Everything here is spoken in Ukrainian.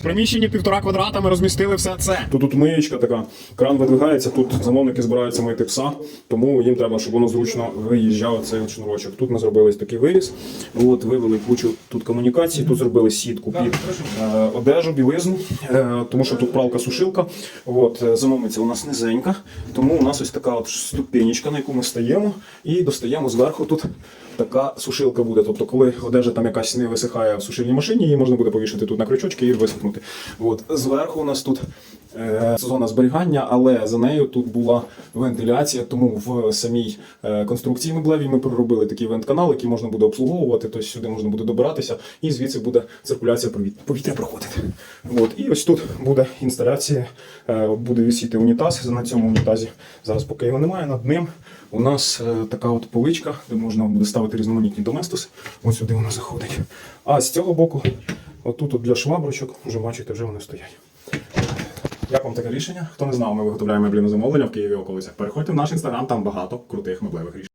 В приміщенні півтора квадрата ми розмістили все це. Тут тут миєчка така, кран видвигається, тут замовники збираються мити пса, тому їм треба, щоб воно зручно виїжджало цей шнурочок. Тут ми зробили такий виріз. От вивели кучу тут комунікацій, тут зробили сітку під е, одежу, білизну, е, тому що тут пралка-сушилка. От е, замовниця у нас низенька, тому у нас ось така от ступенечка, на яку ми стаємо, і достаємо зверху тут. Така сушилка буде. Тобто, коли одежа там якась не висихає в сушильній машині, її можна буде повішати тут на крючочки і висохнути. От зверху у нас тут е, зона зберігання, але за нею тут була вентиляція. Тому в самій е, конструкції меблевій ми проробили такий вент-канал, який можна буде обслуговувати. Тобто сюди можна буде добиратися, і звідси буде циркуляція повітря проходити. От і ось тут буде інсталяція, е, буде висіти унітаз. На цьому унітазі зараз поки його немає. Над ним у нас е, така от поличка, де можна буде ставити різноманітні доместоси. Ось сюди вона заходить. А з цього боку, отут от для шваброчок, вже бачите, вже вони стоять. Як вам таке рішення? Хто не знав, ми виготовляємо меблі на замовлення в Києві околицях. Переходьте в наш інстаграм, там багато крутих меблевих рішень.